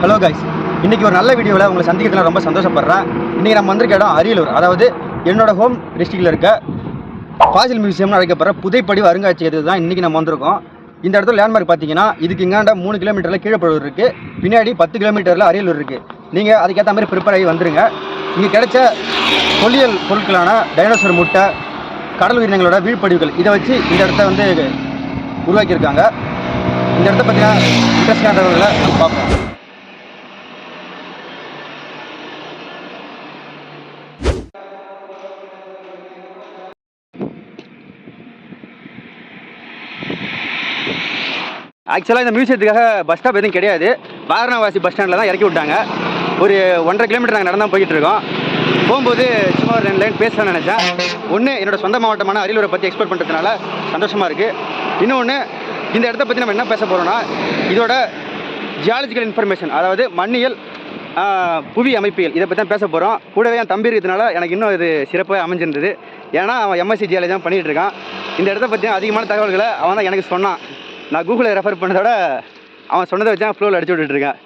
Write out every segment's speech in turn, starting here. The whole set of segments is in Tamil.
ஹலோ கைஸ் இன்றைக்கி ஒரு நல்ல வீடியோவில் உங்களை சந்திக்கிறதுல ரொம்ப சந்தோஷப்படுறேன். இன்றைக்கி நம்ம வந்திருக்க இடம் அரியலூர். அதாவது என்னோட ஹோம் டிஸ்ட்ரிக்டில் இருக்க ஃபாசில் மியூசியம்னு அழைக்கப்படுற புதைப்படிவ அருங்காட்சியகத்துக்கு தான் இன்றைக்கி நம்ம வந்திருக்கோம். இந்த இடத்துல லேண்ட்மார்க் பார்த்தீங்கன்னா இதுக்கு இங்காண்ட மூணு கிலோமீட்டரில் கீழப்பழுவூர் இருக்குது பின்னாடி பத்து கிலோமீட்டரில் அரியலூர் இருக்குது நீங்கள் அதுக்கேற்ற மாதிரி ப்ரிப்பேர் ஆகி வந்துருங்க. இங்கே கிடைச்ச தொல்லியல் பொருட்களான டைனோசர் முட்டை கடல் உயிரினங்களோட வீழ்ப்படிவுகள் இதை வச்சு இந்த இடத்த வந்து உருவாக்கியிருக்காங்க. இந்த இடத்த பற்றின இன்ட்ரெஸ்ட் தகவல்களை பார்ப்போம். ஆக்சுவலாக இந்த மியூசியத்துக்காக பஸ் ஸ்டாப் எதுவும் கிடையாது. வாரணவாசி பஸ் ஸ்டாண்டில் தான் இறக்கி விட்டாங்க. ஒரு ஒன்றரை கிலோமீட்டர் நாங்கள் நடந்தால் போய்கிட்டு இருக்கோம். போகும்போது சும்மா ஒரு ரெண்டு லைன் பேசலாம்னு நினச்சேன். ஒன்று என்னோட சொந்த மாவட்டமான அரியலூரை பற்றி எக்ஸ்ப்ளோர் பண்ணுறதுனால சந்தோஷமாக இருக்குது இன்னொன்று இந்த இடத்த பற்றி நம்ம என்ன பேச போகிறோம்னா இதோட ஜியாலஜிக்கல் இன்ஃபர்மேஷன் அதாவது மண்ணியல் புவி அமைப்பியல் இதை பற்றி தான் பேச போகிறோம் கூடவே என் தம்பி இருக்கிறதுனால எனக்கு இன்னும் இது சிறப்பாக அமைஞ்சிருந்தது. ஏன்னா அவன் எம்எஸ்சி ஜியாலஜி தான் பண்ணிகிட்டு இருக்கான். இந்த இடத்த பற்றி அதிகமான தகவல்களை அவன் தான் எனக்கு சொன்னான். நான் கூகுளில் ரெஃபர் பண்ணதோட அவன் சொன்னதை வச்சு தான் ஃப்ளோவில் அடிச்சு விட்டுட்ருக்கேன்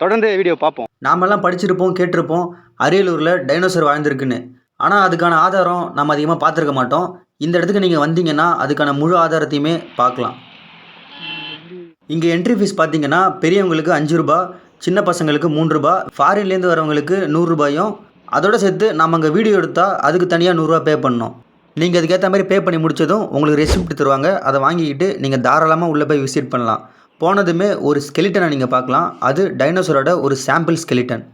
தொடர்ந்து வீடியோ பார்ப்போம். நாமெல்லாம் படிச்சிருப்போம் கேட்டிருப்போம். அரியலூரில் டைனோசர் வாழ்ந்திருக்குன்னு. ஆனால் அதுக்கான ஆதாரம் நம்ம அதிகமாக பார்த்துருக்க மாட்டோம். இந்த இடத்துக்கு நீங்கள் வந்தீங்கன்னா அதுக்கான முழு ஆதாரத்தையுமே பார்க்கலாம். இங்கே என்ட்ரி ஃபீஸ் பார்த்தீங்கன்னா பெரியவங்களுக்கு அஞ்சு ரூபா சின்ன பசங்களுக்கு மூன்று ரூபா ஃபாரின்லேருந்து வரவங்களுக்கு நூறுரூபாயும் அதோட சேர்த்து நம்ம அங்கே வீடியோ எடுத்தால் அதுக்கு தனியாக நூறுரூவா பே பண்ணணும். நீங்கள் அதுக்கேற்ற மாதிரி பே பண்ணி முடிச்சதும் உங்களுக்கு ரெசிப்ட் தருவாங்க. அதை வாங்கிக்கிட்டு நீங்கள் தாராளமாக உள்ளே போய் விசிட் பண்ணலாம். போனதுமே ஒரு ஸ்கெலிட்டனை நீங்கள் பார்க்கலாம். அது டைனோசரோட ஒரு சாம்பிள் ஸ்கெலிட்டன்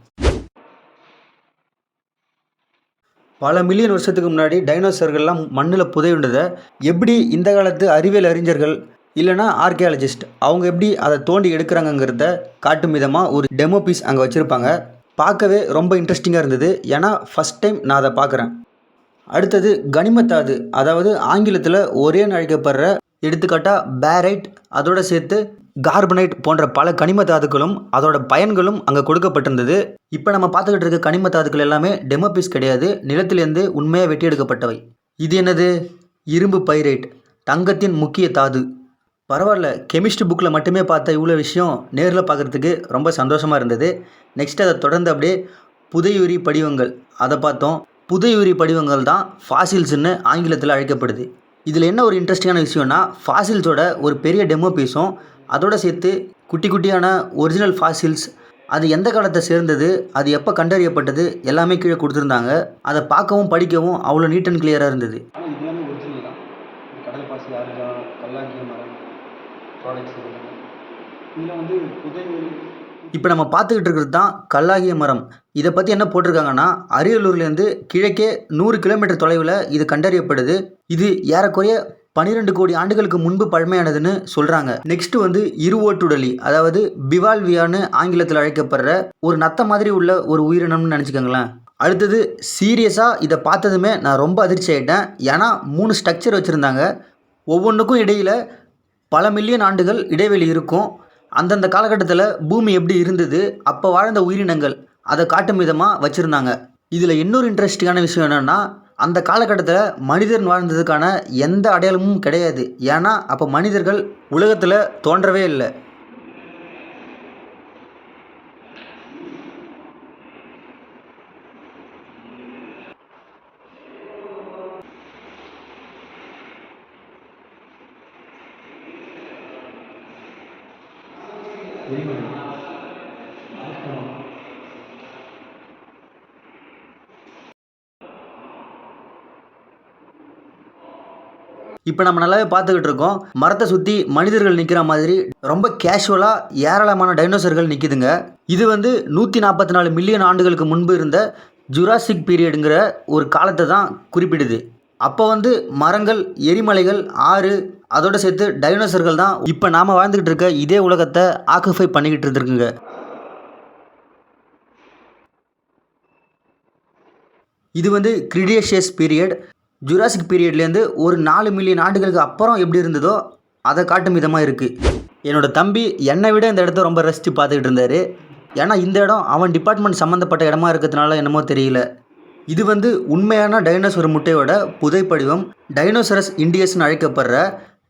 பல மில்லியன் வருஷத்துக்கு முன்னாடி டைனோசர்கள்லாம் மண்ணில் புதையுண்டதை எப்படி இந்த காலத்து அறிவியல் அறிஞர்கள் இல்லைனா ஆர்கியாலஜிஸ்ட் அவங்க எப்படி அதை தோண்டி எடுக்கிறாங்கங்கிறத காட்டும் விதமாக ஒரு டெமோ பீஸ் அங்கே வச்சுருப்பாங்க. பார்க்கவே ரொம்ப இன்ட்ரெஸ்டிங்காக இருந்தது. ஏன்னா ஃபஸ்ட் டைம் நான் அதை பார்க்குறேன். அடுத்தது கனிமத்தாது. அதாவது ஆங்கிலத்தில் ஒரே அழைக்கப்படுற எடுத்துக்காட்டாக பேரைட் அதோட சேர்த்து கார்பனைட் போன்ற பல கனிம தாதுக்களும் அதோட பயன்களும் அங்கே கொடுக்கப்பட்டிருந்தது. இப்போ நம்ம பார்த்துக்கிட்டு இருக்க கனிம தாதுக்கள் எல்லாமே டெமோ பீஸ் கிடையாது நிலத்திலேருந்து உண்மையாக வெட்டி எடுக்கப்பட்டவை. இது என்னது? இரும்பு பைரைட் தங்கத்தின் முக்கிய தாது. பரவாயில்ல கெமிஸ்ட்ரி புக்கில் மட்டுமே பார்த்த இவ்வளோ விஷயம் நேரில் பார்க்குறதுக்கு ரொம்ப சந்தோஷமாக இருந்தது. நெக்ஸ்ட் அதை தொடர்ந்து அப்படியே புதையுரி படிவங்கள் அதை பார்த்தோம். புதையுரி படிவங்கள் தான் ஃபாசில்ஸ்னு ஆங்கிலத்தில் அழைக்கப்படுது. இதில் என்ன ஒரு இன்ட்ரெஸ்டிங்கான விஷயம்னா ஃபாசில்ஸோட ஒரு பெரிய டெமோ பீஸும் அதோட சேர்த்து குட்டி குட்டியான ஒரிஜினல் ஃபாசில்ஸ் அது எந்த காலத்தை சேர்ந்தது அது எப்போ கண்டறியப்பட்டது எல்லாமே கீழே கொடுத்துருந்தாங்க. அதை பார்க்கவும் படிக்கவும் அவ்வளோ நீட் அண்ட் கிளியராக இருந்தது. இதில் வந்து புதையூர் இப்போ நம்ம பார்த்துக்கிட்டு இருக்கிறது தான் கல்லாகிய மரம். இதை பற்றி என்ன போட்டிருக்காங்கன்னா அரியலூர்லேருந்து கிழக்கே நூறு கிலோமீட்டர் தொலைவில் இது கண்டறியப்படுது. இது ஏறக்குறைய பன்னிரெண்டு கோடி ஆண்டுகளுக்கு முன்பு பழமையானதுன்னு சொல்கிறாங்க நெக்ஸ்ட் வந்து இருவோட்டுடலி அதாவது பிவால்வியான்னு ஆங்கிலத்தில் அழைக்கப்படுற ஒரு நத்த மாதிரி உள்ள ஒரு உயிரினம்னு நினச்சிக்கோங்களேன். அடுத்தது சீரியஸாக இதை பார்த்ததுமே நான் ரொம்ப அதிர்ச்சி ஆகிட்டேன் ஏன்னா மூணு ஸ்ட்ரக்சர் வச்சுருந்தாங்க. ஒவ்வொன்றுக்கும் இடையில் பல மில்லியன் ஆண்டுகள் இடைவெளி இருக்கும். அந்தந்த காலகட்டத்தில் பூமி எப்படி இருந்தது அப்போ வாழ்ந்த உயிரினங்கள் அதை காட்டும் விதமாக வச்சுருந்தாங்க. இதில் இன்னொரு இன்ட்ரெஸ்டிங்கான விஷயம் என்னென்னா அந்த காலகட்டத்தில் மனிதன் வாழ்ந்ததுக்கான எந்த அடையாளமும் கிடையாது. ஏன்னா அப்போ மனிதர்கள் உலகத்தில் தோன்றவே இல்லை. இப்போ நம்ம நல்லாவே பார்த்துக்கிட்டு இருக்கோம். மரத்தை சுற்றி மனிதர்கள் நிற்கிற மாதிரி ரொம்ப கேஷுவலாக ஏராளமான டைனோசர்கள் நிற்கிதுங்க இது வந்து நூற்றி நாற்பத்தி நாலு மில்லியன் ஆண்டுகளுக்கு முன்பு இருந்த ஜுராசிக் பீரியடுங்கிற ஒரு காலத்தை தான் குறிப்பிடுது. அப்போ வந்து மரங்கள் எரிமலைகள் ஆறு அதோட சேர்த்து டைனோசர்கள் தான். இப்போ நாம் வாழ்ந்துக்கிட்டு இருக்க இதே உலகத்தை ஆக்குஃபை பண்ணிக்கிட்டு இருந்துருக்குங்க. இது வந்து கிரிடியஷியஸ் பீரியட் ஜுராசிக் பீரியட்லேருந்து ஒரு நாலு மில்லியன் ஆண்டுகளுக்கு அப்புறம் எப்படி இருந்ததோ அதை காட்டும் விதமாக இருக்குது என்னோட தம்பி என்னை விட இந்த இடத்த ரொம்ப ரசித்து பார்த்துக்கிட்டு இருந்தார். ஏன்னா இந்த இடம் அவன் டிபார்ட்மெண்ட் சம்மந்தப்பட்ட இடமா இருக்கிறதுனால என்னமோ தெரியல. இது வந்து உண்மையான டைனோசர் முட்டையோட புதைப்படிவம். டைனோசரஸ் இண்டியஸ்னு அழைக்கப்படுற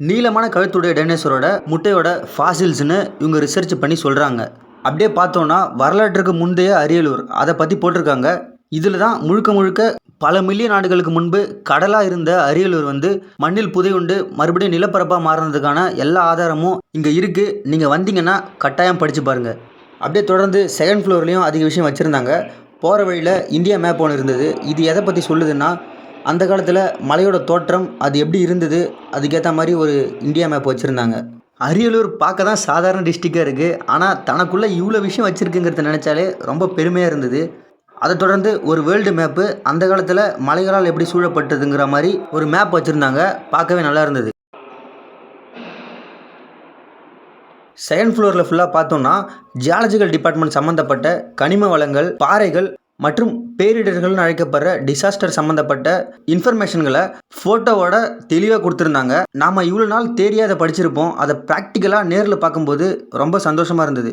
நீளமான கழுத்துடைய டைனோசரோட முட்டையோட ஃபாசில்ஸ்னு இவங்க ரிசர்ச் பண்ணி சொல்கிறாங்க அப்படியே பார்த்தோன்னா வரலாற்றுக்கு முந்தைய அரியலூர் அதை பற்றி போட்டிருக்காங்க. இதில் தான் முழுக்க முழுக்க பல மில்லியன் ஆண்டுகளுக்கு முன்பு கடலாக இருந்த அரியலூர் வந்து மண்ணில் புதையுண்டு மறுபடியும் நிலப்பரப்பாக மாறினதுக்கான எல்லா ஆதாரமும் இங்கே இருக்குது நீங்கள் வந்தீங்கன்னா கட்டாயம் படித்து பாருங்கள் அப்படியே தொடர்ந்து செகண்ட் ஃப்ளோர்லேயும் அதிக விஷயம் வச்சுருந்தாங்க. போகிற வழியில் இந்தியா மேப் ஒன்று இருந்தது. இது எதை பற்றி சொல்லுதுன்னா அந்த காலத்தில் மலையோட தோற்றம் அது எப்படி இருந்தது? அதுக்கேற்ற மாதிரி ஒரு இந்தியா மேப் வச்சுருந்தாங்க. அரியலூர் பார்க்க தான் சாதாரண டிஸ்ட்ரிக்டாக இருக்குது ஆனால் தனக்குள்ளே இவ்வளோ விஷயம் வச்சுருக்குங்கிறத நினச்சாலே ரொம்ப பெருமையாக இருந்தது. அதை தொடர்ந்து ஒரு வேர்ல்டு மேப்பு அந்த காலத்தில் மலைகளால் எப்படி சூழப்பட்டதுங்கிற மாதிரி ஒரு மேப் வச்சுருந்தாங்க. பார்க்கவே நல்லா இருந்தது. செகண்ட் ஃப்ளோரில் ஃபுல்லாக பார்த்தோம்னா ஜியாலஜிக்கல் டிபார்ட்மெண்ட் சம்மந்தப்பட்ட கனிம வளங்கள் பாறைகள் மற்றும் பேரிடர்கள்னு அழைக்கப்படுற டிசாஸ்டர் சம்மந்தப்பட்ட இன்ஃபர்மேஷன்களை ஃபோட்டோவோட தெளிவாக கொடுத்துருந்தாங்க. நாம் இவ்வளோ நாள் தேரியாக அதை படிச்சிருப்போம். அதை ப்ராக்டிக்கலாக நேரில் பார்க்கும்போது ரொம்ப சந்தோஷமாக இருந்தது.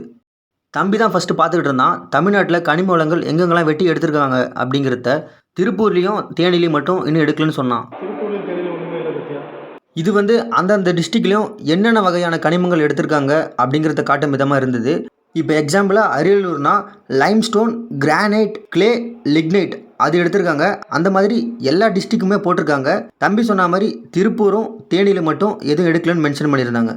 தம்பி தான் ஃபஸ்ட்டு பார்த்துக்கிட்டு இருந்தான். தமிழ்நாட்டில் கனிம வளங்கள் எங்கெங்கெல்லாம் வெட்டி எடுத்திருக்காங்க அப்படிங்கிறத திருப்பூர்லேயும் தேனிலையும் மட்டும் இன்னும் எடுக்கலன்னு சொன்னான் திருப்பூர்லையும் தெரியல ஒன்றுமே இல்லை பற்றியா இது வந்து அந்தந்த டிஸ்ட்ரிக்ட்லேயும் என்னென்ன வகையான கனிமங்கள் எடுத்திருக்காங்க அப்படிங்கிறத காட்டும் விதமாக இருந்தது. இப்போ எக்ஸாம்பிளாக அரியலூர்னா லைம்ஸ்டோன் கிரானைட் கிளே லிக்னைட் அது எடுத்திருக்காங்க. அந்த மாதிரி எல்லா டிஸ்ட்ரிக்குமே போட்டிருக்காங்க. தம்பி சொன்ன மாதிரி திருப்பூரும் தேனியில் மட்டும் எதுவும் எடுக்கலன்னு மென்ஷன் பண்ணியிருந்தாங்க.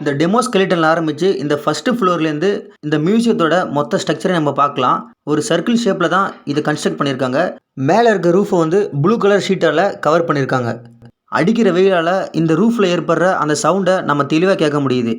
இந்த டெமோ ஸ்கெலிட்டன் ஆரம்பித்து இந்த ஃபஸ்ட்டு ஃப்ளோர்லேருந்து இந்த மியூசியத்தோட மொத்த ஸ்ட்ரக்சரை நம்ம பார்க்கலாம். ஒரு சர்க்கிள் ஷேப்பில் தான் இதை கன்ஸ்ட்ரக்ட் பண்ணியிருக்காங்க. மேலே இருக்க ரூஃபை வந்து ப்ளூ கலர் ஷீட்டால் கவர் பண்ணியிருக்காங்க. அடிக்கிற வெயிலால் இந்த ரூஃபில் ஏற்படுற அந்த சவுண்டை நம்ம தெளிவாக கேட்க முடியுது.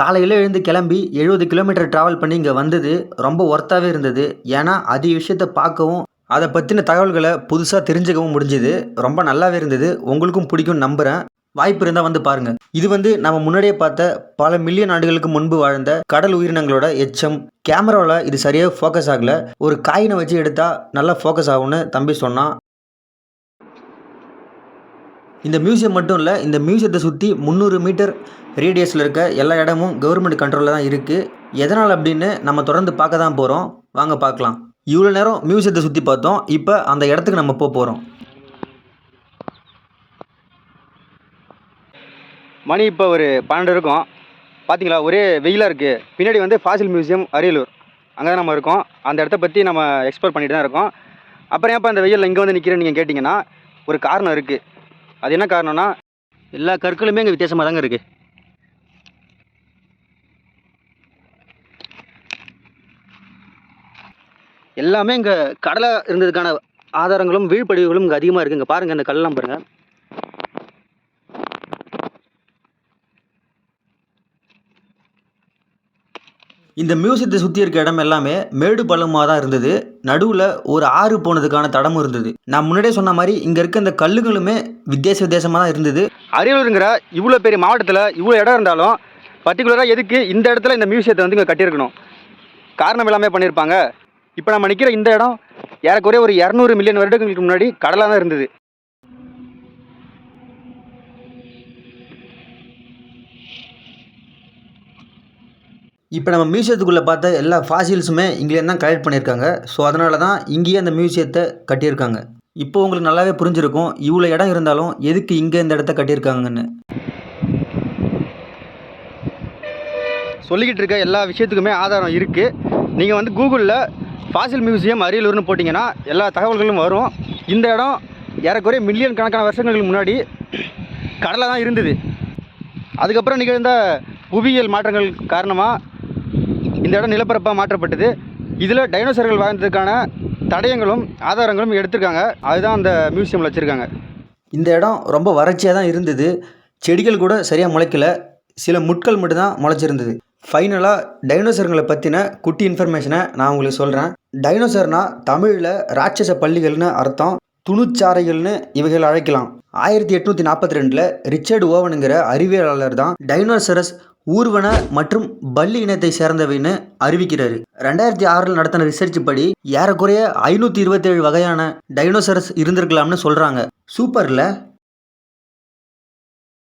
காலையில் எழுந்து கிளம்பி எழுபது கிலோமீட்டர் ட்ராவல் பண்ணி இங்கே வந்தது ரொம்ப ஒர்த்தாகவே இருந்தது. ஏன்னா அதிக விஷயத்தை பார்க்கவும் அதை பற்றின தகவல்களை புதுசாக தெரிஞ்சுக்கவும் முடிஞ்சுது. ரொம்ப நல்லாவே இருந்தது. உங்களுக்கும் பிடிக்கும் நம்புகிறேன் வாய்ப்பு இருந்தால் வந்து பாருங்கள் இது வந்து நம்ம முன்னாடியே பார்த்த பல மில்லியன் ஆண்டுகளுக்கு முன்பு வாழ்ந்த கடல் உயிரினங்களோட எச்சம். கேமராவில் இது சரியாக ஃபோக்கஸ் ஆகலை. ஒரு காயினை வச்சு எடுத்தால் நல்லா ஃபோக்கஸ் ஆகும்னு தம்பி சொன்னான். இந்த மியூசியம் மட்டும் இல்லை இந்த மியூசியத்தை சுற்றி முந்நூறு மீட்டர் ரேடியஸில் இருக்க எல்லா இடமும் கவர்மெண்ட் கண்ட்ரோலில் தான் இருக்குது எதனால் அப்படின்னு நம்ம தொடர்ந்து பார்க்க தான் போகிறோம் வாங்க பார்க்கலாம். இவ்வளோ நேரம் மியூசியத்தை சுற்றி பார்த்தோம். இப்போ அந்த இடத்துக்கு நம்ம போக போகிறோம் மணி இப்போ ஒரு பன்னெண்டு இருக்கும். பார்த்தீங்களா ஒரே வெயிலாக இருக்குது பின்னாடி வந்து ஃபாசில் மியூசியம் அரியலூர். அங்கே தான் நம்ம இருக்கோம். அந்த இடத்த பற்றி நம்ம எக்ஸ்ப்ளோர் பண்ணிட்டு தான் இருக்கோம். அப்புறம் ஏன்ப்பா அந்த வெயிலில் இங்கே வந்து நிற்கிறேன்னு நீங்கள் கேட்டிங்கன்னா ஒரு காரணம் இருக்குது அது என்ன காரணம்னா எல்லா கற்களுமே இங்கே வித்தியாசமாக தாங்க இருக்குது எல்லாமே இங்கே கடலை இருந்ததுக்கான ஆதாரங்களும் வீழ்படிவுகளும் இங்கே அதிகமாக இருக்குது இங்கே பாருங்கள் இந்த கல்லெல்லாம் பாருங்கள் இந்த மியூசியத்தை சுற்றி இருக்க இடம் எல்லாமே மேடு பள்ளமாக தான் இருந்தது. நடுவில் ஒரு ஆறு போனதுக்கான தடமும் இருந்தது. நான் முன்னாடியே சொன்ன மாதிரி இங்கே இருக்க இந்த கல்லுகளுமே வித்தியாச வித்தியாசமாக தான் இருந்தது. அரியலூருங்கிற இவ்வளோ பெரிய மாவட்டத்தில் இவ்வளோ இடம் இருந்தாலும் பர்டிகுலராக எதுக்கு இந்த இடத்துல இந்த மியூசியத்தை வந்து இங்கே கட்டியிருக்கணும்? காரணம் எல்லாமே பண்ணியிருப்பாங்க. இப்போ நம்ம நிற்கிற இந்த இடம் ஏறக்குறைய ஒரு இரநூறு மில்லியன் வருடங்களுக்கு முன்னாடி கடலாக தான் இருந்தது. இப்போ நம்ம மியூசியத்துக்குள்ளே பார்த்த எல்லா ஃபாசில்ஸுமே இங்கேருந்து தான் கலெக்ட் பண்ணியிருக்காங்க. ஸோ அதனால தான் இங்கேயே அந்த மியூசியத்தை கட்டியிருக்காங்க. இப்போ உங்களுக்கு நல்லாவே புரிஞ்சிருக்கும் இவ்வளோ இடம் இருந்தாலும் எதுக்கு இங்கே இந்த இடத்த கட்டியிருக்காங்கன்னு. சொல்லிக்கிட்டு இருக்க எல்லா விஷயத்துக்குமே ஆதாரம் இருக்குது நீங்கள் வந்து கூகுளில் ஃபாசில் மியூசியம் அரியலூர்னு போட்டிங்கன்னா எல்லா தகவல்களும் வரும். இந்த இடம் ஏறக்குறைய மில்லியன் கணக்கான வருஷங்களுக்கு முன்னாடி கடலாக தான் இருந்தது. அதுக்கப்புறம் நிகழ்ந்த புவியியல் மாற்றங்கள் காரணமாக இந்த இடம் நிலப்பரப்பாக மாற்றப்பட்டது. இதில் டைனோசர்கள் வாழ்ந்ததுக்கான தடயங்களும் ஆதாரங்களும் எடுத்திருக்காங்க. அதுதான் அந்த மியூசியமில் வச்சுருக்காங்க. இந்த இடம் ரொம்ப வறட்சியாக தான் இருந்தது. செடிகள் கூட சரியாக முளைக்கல. சில முட்கள் மட்டும்தான் முளைச்சிருந்தது. ஃபைனலாக டைனோசருங்களை பற்றின குட்டி இன்ஃபர்மேஷனை நான் உங்களுக்கு சொல்கிறேன் டைனோசர்னா தமிழில் ராட்சச பள்ளிகள்னு அர்த்தம் துணுச்சாறைகள்னு இவைகள் அழைக்கலாம். ஆயிரத்தி எட்நூற்றி நாற்பத்தி ரெண்டில் ரிச்சர்டு ஓவனுங்கிற அறிவியலாளர் தான் டைனோசரஸ் ஊர்வன மற்றும் பல்லி இனத்தை சேர்ந்தவைன்னு அறிவிக்கிறாரு. ரெண்டாயிரத்தி ஆறில் நடத்தின ரிசர்ச் படி ஏறக்குறைய ஐநூற்றி இருபத்தேழு வகையான டைனோசரஸ் இருந்திருக்கலாம்னு சொல்கிறாங்க சூப்பரில்